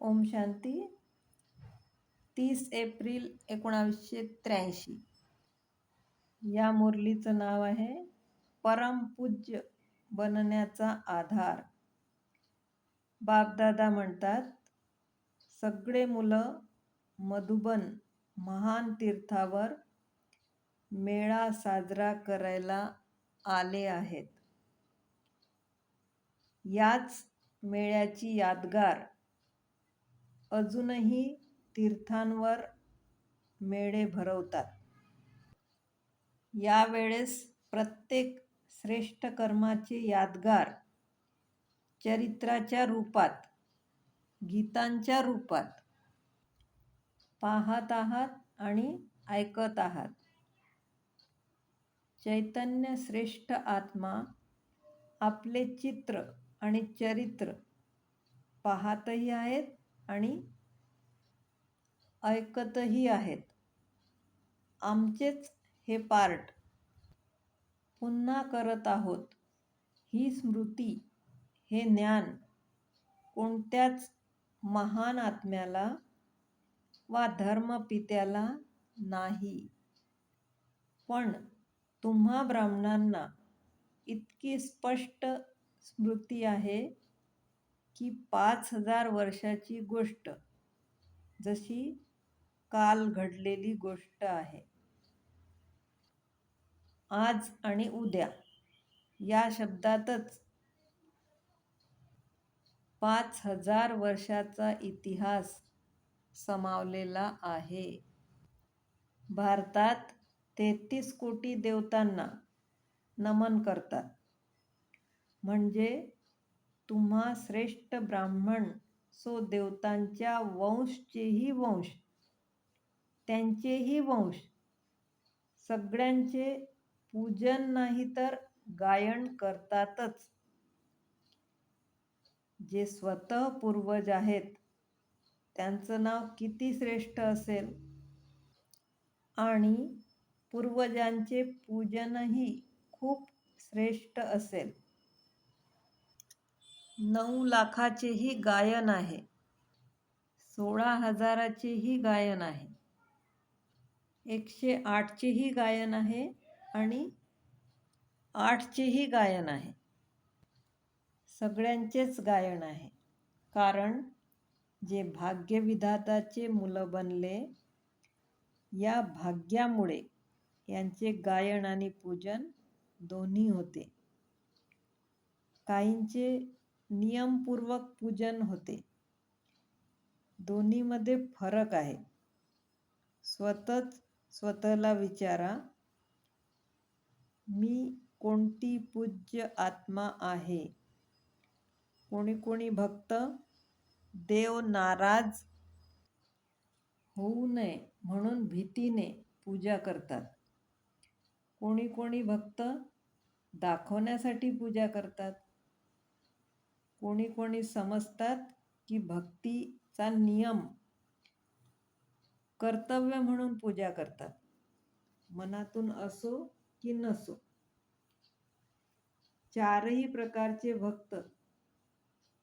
ओम शांती. तीस एप्रिल एकोणावीसशे त्र्याऐंशी. या मुरलीचं नाव आहे परमपूज्य बनण्याचा आधार. बापदादा म्हणतात सगळे मुलं मधुबन महान तीर्थावर मेळा साजरा करायला आले आहेत. याच मेळ्याची यादगार अजूनही तीर्थांवर मेळे भरवतात. यावेळेस प्रत्येक श्रेष्ठ कर्माचे यादगार चरित्राच्या रूपात गीतांच्या रूपात पाहत आहात आणि ऐकत आहात. चैतन्य श्रेष्ठ आत्मा आपले चित्र आणि चरित्र पाहतही आहेत आणि ऐकतही आहेत. आमचेच हे पार्ट पुन्हा करत आहोत. ही स्मृती हे ज्ञान कोणत्याच महान आत्म्याला वा धर्मपित्याला नाही. पण तुम्हा ब्राह्मणांना इतकी स्पष्ट स्मृती आहे की पाच हजार वर्षाची गोष्ट जशी काल घडलेली गोष्ट आहे. आज आणि उद्या या शब्दातच पाच हजार वर्षाचा इतिहास समावलेला आहे. भारतात तेहतीस कोटी देवतांना नमन करतात. म्हणजे तुम्हा श्रेष्ठ ब्राह्मण सो देवतांच्या वंशचेही वंश त्यांचेही वंश. सगळ्यांचे पूजन नाही तर गायन करतातच. जे स्वतः पूर्वज आहेत त्यांचं नाव किती श्रेष्ठ असेल? आणि पूर्वजांचे पूजनही खूप श्रेष्ठ असेल. नऊ लाखाचेही गायन आहे. सोळा हजाराचेही गायन आहे. एकशे आठचेही गायन आहे आणि आठचेही गायन आहे. सगळ्यांचेच गायन आहे. कारण जे भाग्यविधाताचे मुलं बनले या भाग्यामुळे यांचे गायन आणि पूजन दोन्ही होते. काहींचे नियमपूर्वक पूजन होते. दोन्हीमध्ये फरक आहे. स्वतःच स्वतःला विचारा मी कोणती पूज्य आत्मा आहे? कोणी कोणी भक्त? देव नाराज? होऊ नये म्हणून भीतीने पूजा करतात. कोणी कोणी भक्त दाखवण्यासाठी पूजा करतात. कोणी कोणी समजतात की भक्तीचा नियम कर्तव्य म्हणून पूजा करतात. मनातून असो की नसो. चारही प्रकारचे भक्त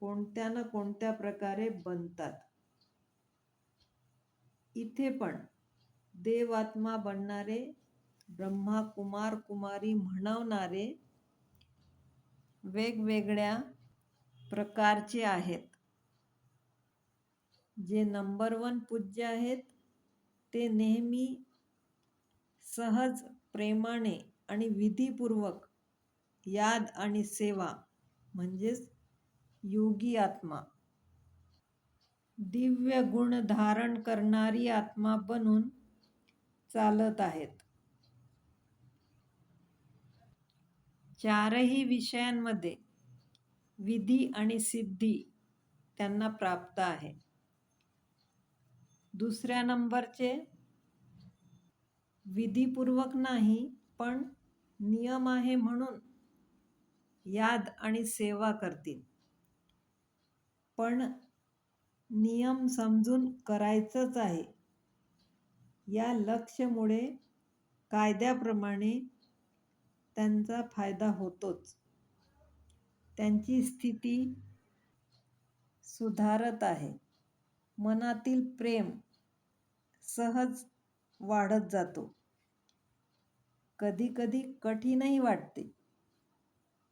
कोणत्या ना कोणत्या प्रकारे बनतात. इथे पण देवात्मा बनणारे ब्रह्मा कुमार कुमारी म्हणवणारे वेगवेगळ्या प्रकारचे आहेत. जे नंबर वन पूज्य आहेत ते नेहमी सहज प्रेमाने आणि विधीपूर्वक याद आणि सेवा म्हणजेच योगी आत्मा. दिव्य गुण धारण करणारी आत्मा बनून चालत आहेत. चारही विषयांमध्ये विधी आणि सिद्धी त्यांना प्राप्त आहे. दुसऱ्या नंबरचे विधीपूर्वक नाही पण नियम आहे म्हणून याद आणि सेवा करतील. पण नियम समजून करायचंच आहे. या लक्षमुळे कायद्याप्रमाणे त्यांचा फायदा होतोच. त्यांची स्थिती सुधारत आहे. मनातील प्रेम सहज वाढत जातो. कधी कधी कठीणही वाटते.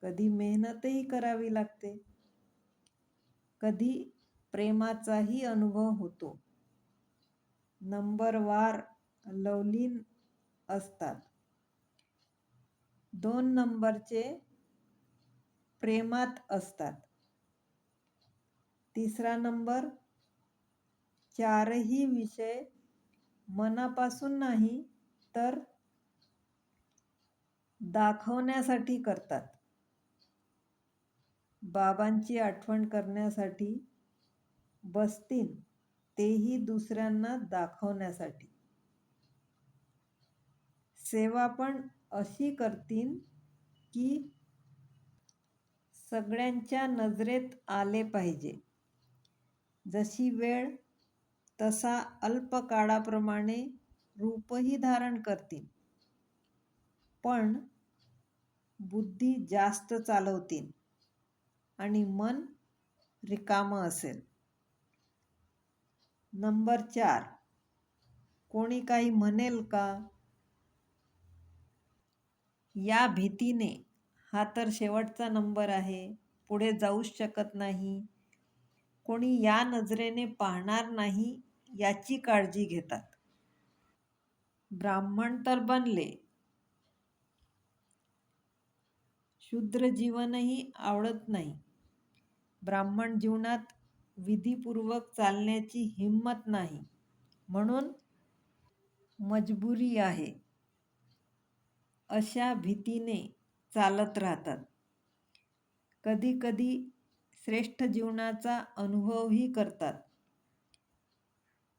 कधी मेहनतही करावी लागते. कधी प्रेमाचाही अनुभव होतो. नंबरवार लवलीन असतात. दोन नंबरचे प्रेमात असतात. तिसरा नंबर चारही विषय मनापासून नाही तर दाखवण्यासाठी करतात. बाबांची आठवण करण्यासाठी बसतील तेही दुसऱ्यांना दाखवण्यासाठी. सेवा पण अशी करतील की सगळ्यांच्या नजरेत आले पाहिजे. जशी वेळ तसा अल्प काळाप्रमाणे रूपही धारण करतील. पण बुद्धी जास्त चालवतील आणि मन रिकामं असेल. नंबर चार. कोणी काही म्हणेल का? या भीतीने हा तर शेवटचा नंबर आहे. पुढे जाऊच शकत नाही. कोणी या नजरेने पाहणार नाही याची काळजी घेतात. ब्राह्मण तर बनले. शूद्र जीवनही आवडत नाही. ब्राह्मण जीवनात विधीपूर्वक चालण्याची हिंमत नाही. म्हणून मजबुरी आहे. अशा भीतीने चालत राहतात. कधी कधी श्रेष्ठ जीवनाचा अनुभवही करतात.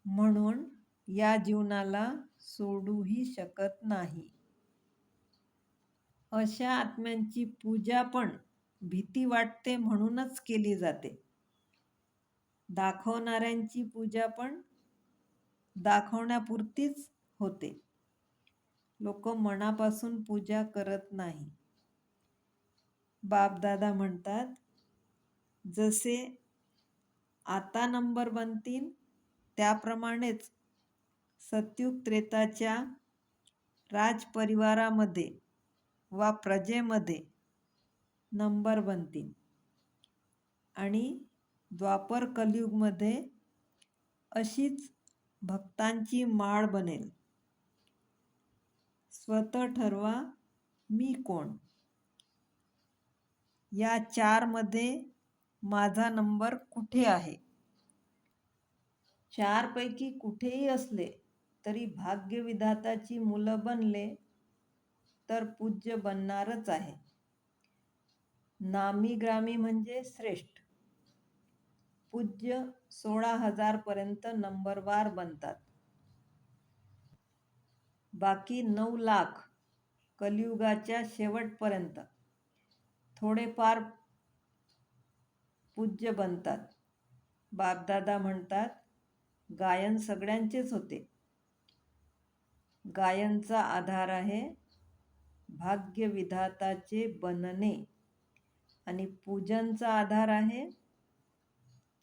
म्हणून या जीवनाला सोडूही शकत नाही. अशा आत्म्यांची पूजा पण भीती वाटते म्हणूनच केली जाते. दाखवणाऱ्यांची पूजा पण दाखवण्यापुरतीच होते. लोक मनापासून पूजा करत नाही. बापदादा म्हणतात जसे आता नंबर बनतील त्याप्रमाणेच सत्युग त्रेताच्या राजपरिवारामध्ये वा प्रजेमध्ये नंबर बनतील. आणि द्वापर कलियुगमध्ये अशीच भक्तांची माळ बनेल. स्वतः ठरवा मी कोण? या चारमध्ये माझा नंबर कुठे आहे? चारपैकी कुठेही असले तरी भाग्यविधाताची मुलं बनले तर पूज्य बनणारच आहे. नामी ग्रामी म्हणजे श्रेष्ठ. पूज्य सोळा हजारपर्यंत नंबरवार बनतात. बाकी नऊ लाख कलियुगाच्या शेवटपर्यंत थोडेफार पूज्य बनतात. बापदादा म्हणतात गायन सगळ्यांचेच होते. गायनचा आधार आहे भाग्यविधाताचे बनणे आणि पूजनचा आधार आहे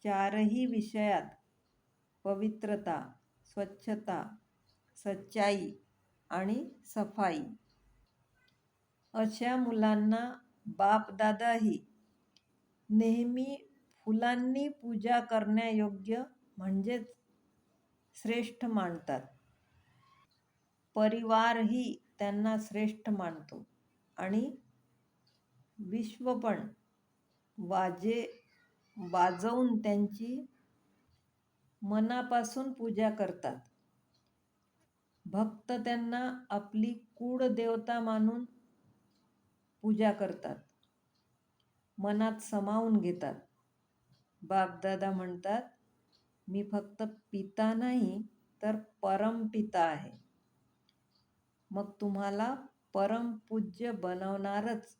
चारही विषयात पवित्रता स्वच्छता सच्चाई आणि सफाई. अशा मुलांना बापदादाही नेहमी फुलांनी पूजा करण्यायोग्य म्हणजेच श्रेष्ठ मानतात. परिवारही त्यांना श्रेष्ठ मानतो आणि विश्व पण वाजे वाजवून त्यांची मनापासून पूजा करतात. भक्त त्यांना आपली कुळदेवता मानून पूजा करतात. मनात समावून घेतात. बापदादा म्हणतात मी फक्त पिता नाही तर परमपिता आहे. मग तुम्हाला परमपूज्य बनवणारच.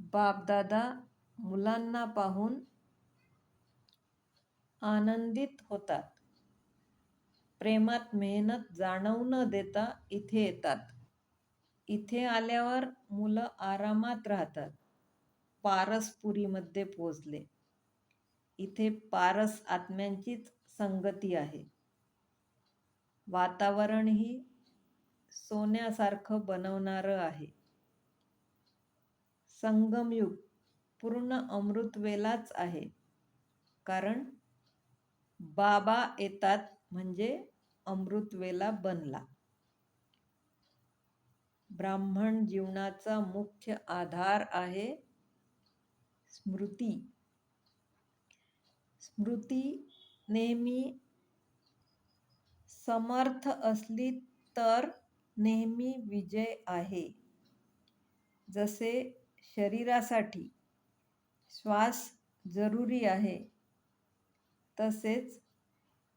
बापदादा मुलांना पाहून आनंदित होतात. प्रेमात मेहनत जाणवू न देता इथे येतात. इथे आल्यावर मुलं आरामात राहतात. पारसपुरीमध्ये पोचले इथे पारस आत्म्यांचीच संगती आहे. वातावरणही सोन्यासारखं बनवणारं आहे. संगमयुग पूर्ण अमृतवेलाच आहे. कारण बाबा येतात म्हणजे अमृतवेला बनला. ब्राह्मण जीवनाचा मुख्य आधार आहे स्मृती. स्मृती नेहमी समर्थ असली तर नेहमी विजय आहे. जसे शरीरासाठी श्वास जरुरी आहे तसेच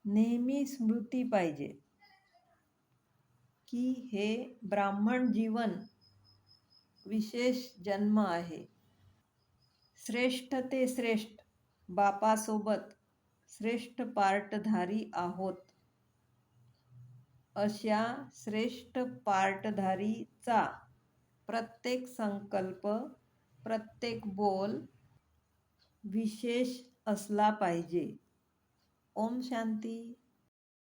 नेहमी स्मृती पाहिजे. की हे ब्राह्मण जीवन विशेष जन्म आहे. श्रेष्ठ ते श्रेष्ठ बापासोबत श्रेष्ठ पार्टधारी आहोत. अशा श्रेष्ठ पार्टधारीचा प्रत्येक संकल्प प्रत्येक बोल विशेष असला पाहिजे. ओम शांती.